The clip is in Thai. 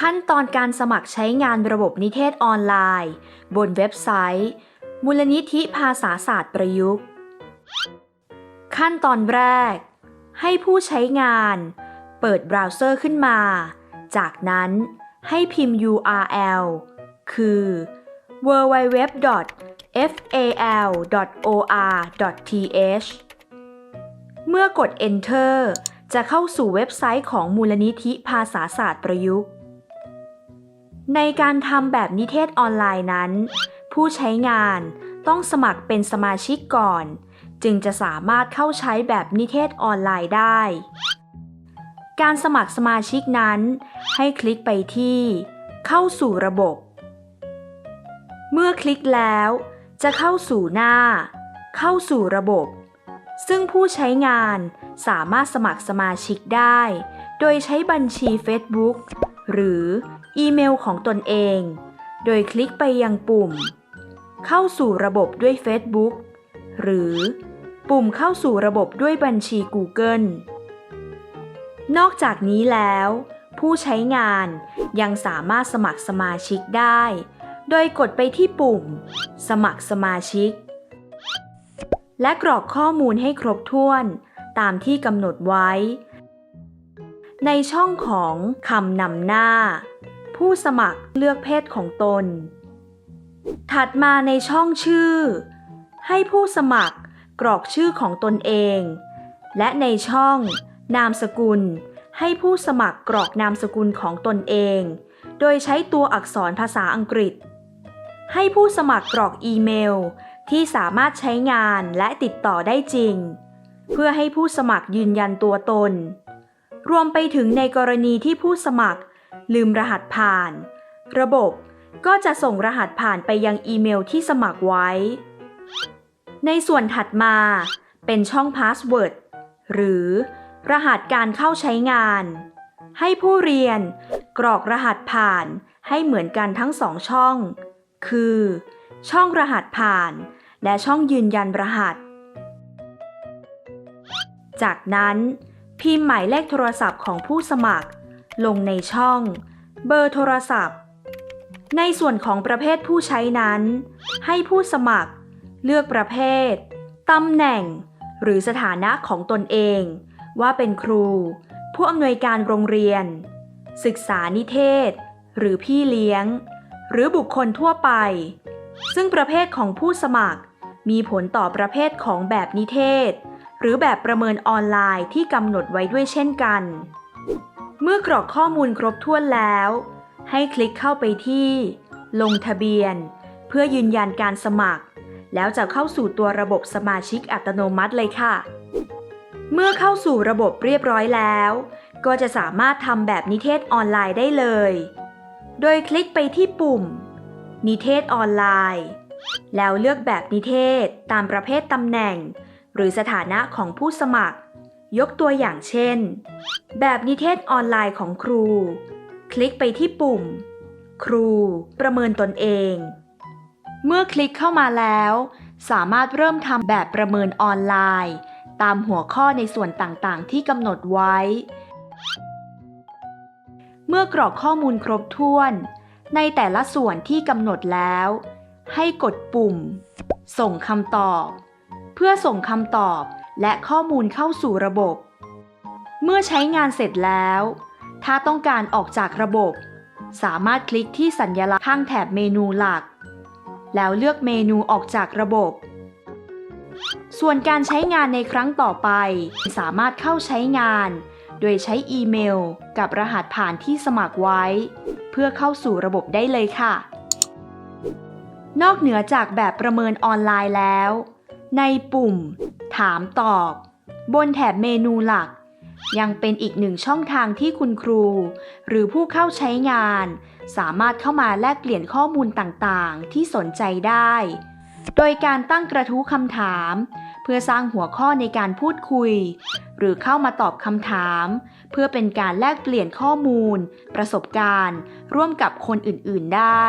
ขั้นตอนการสมัครใช้งานระบบนิเทศออนไลน์ บนเว็บไซต์ มูลนิธิภาษาศาสตร์ประยุกต์ ขั้นตอนแรก ให้ผู้ใช้งาน เปิดเบราว์เซอร์ขึ้นมา จากนั้นให้พิมพ์ URL คือ www.fal.or.th เมื่อกด Enter จะเข้าสู่เว็บไซต์ของมูลนิธิภาษาศาสตร์ประยุกต์ ในการทำแบบนิเทศออนไลน์นั้น ผู้ใช้งานต้องสมัครเป็นสมาชิกก่อน จึงจะสามารถเข้าใช้แบบนิเทศออนไลน์ได้ การสมัครสมาชิกนั้น ให้คลิกไปที่ เข้าสู่ระบบ เมื่อคลิกแล้ว จะเข้าสู่หน้า เข้าสู่ระบบ ซึ่งผู้ใช้งานสามารถสมัครสมาชิกได้ โดยใช้บัญชี Facebook หรือ อีเมลของตนเอง โดยคลิกไปยังปุ่ม เข้าสู่ระบบด้วย Facebook หรือปุ่มเข้าสู่ระบบด้วยบัญชี Google นอกจากนี้แล้ว ผู้ใช้งานยังสามารถสมัครสมาชิกได้ โดยกดไปที่ปุ่ม สมัครสมาชิก และกรอกข้อมูลให้ครบถ้วนตามที่กำหนดไว้ ในช่องของคำนำหน้า ผู้สมัครเลือกเพศของตน ถัดมาในช่องชื่อ ให้ผู้สมัครกรอกชื่อของตนเอง และในช่อง นามสกุล ให้ผู้สมัครกรอกนามสกุลของตนเอง โดยใช้ตัวอักษรภาษาอังกฤษ ให้ผู้สมัครกรอกอีเมล ที่สามารถใช้งานและติดต่อได้จริง เพื่อให้ผู้สมัครยืนยันตัวตน รวมไปถึงในกรณีที่ผู้สมัคร ลืมรหัสผ่าน ระบบก็จะส่งรหัสผ่านไปยังอีเมลที่สมัครไว้ ในส่วนถัดมาเป็นช่องพาสเวิร์ดหรือรหัสการเข้าใช้งาน ให้ผู้เรียนกรอกรหัสผ่านให้เหมือนกันทั้งสองช่อง คือ ช่องรหัสผ่าน และช่องยืนยันรหัส จากนั้น พิมพ์หมายเลขโทรศัพท์ของผู้สมัคร ลงในช่อง เบอร์โทรศัพท์ ในส่วนของประเภทผู้ใช้นั้น ให้ผู้สมัคร เลือกประเภทตำแหน่ง หรือสถานะของตนเอง ว่าเป็นครู ผู้อำนวยการโรงเรียน ศึกษานิเทศ หรือพี่เลี้ยง หรือบุคคลทั่วไป ซึ่งประเภทของผู้สมัคร มีผลต่อประเภทของแบบนิเทศ หรือแบบประเมินออนไลน์ที่กำหนดไว้ด้วยเช่นกัน เมื่อกรอกข้อมูลครบถ้วนแล้ว ให้คลิกเข้าไปที่ ลงทะเบียน เพื่อยืนยันการสมัคร แล้วจะเข้าสู่ตัวระบบสมาชิกอัตโนมัติเลยค่ะ เมื่อเข้าสู่ระบบเรียบร้อยแล้ว ก็จะสามารถทำแบบนิเทศออนไลน์ได้เลย โดยคลิกไปที่ปุ่ม นิเทศออนไลน์ แล้วเลือกแบบนิเทศตามประเภทตำแหน่ง หรือสถานะของผู้สมัคร ยกตัวอย่างเช่น แบบนิเทศออนไลน์ของครู คลิกไปที่ปุ่ม ครู ประเมินตนเอง เมื่อคลิกเข้ามาแล้ว สามารถเริ่มทำแบบประเมินออนไลน์ ตามหัวข้อในส่วนต่างๆ ที่กำหนดไว้ เมื่อกรอกข้อมูลครบถ้วน ในแต่ละส่วนที่กำหนดแล้ว ให้กดปุ่ม ส่งคำตอบ เพื่อส่งคำตอบ และข้อมูลเข้าสู่ระบบ เมื่อใช้งานเสร็จแล้ว ถ้าต้องการออกจากระบบ สามารถคลิกที่สัญลักษณ์ข้างแถบเมนูหลัก แล้วเลือกเมนูออกจากระบบ ส่วนการใช้งานในครั้งต่อไป สามารถเข้าใช้งาน โดยใช้อีเมลกับรหัสผ่านที่สมัครไว้ เพื่อเข้าสู่ระบบได้เลยค่ะนอกเหนือจากแบบประเมินออนไลน์แล้ว ในปุ่ม ถามตอบ บนแถบเมนูหลัก ยังเป็นอีกหนึ่งช่องทางที่คุณครู หรือผู้เข้าใช้งาน สามารถเข้ามาแลกเปลี่ยนข้อมูลต่างๆ ที่สนใจได้ โดยการตั้งกระทู้คำถาม เพื่อสร้างหัวข้อในการพูดคุย หรือเข้ามาตอบคำถาม เพื่อเป็นการแลกเปลี่ยนข้อมูล ประสบการณ์ ร่วมกับคนอื่นๆได้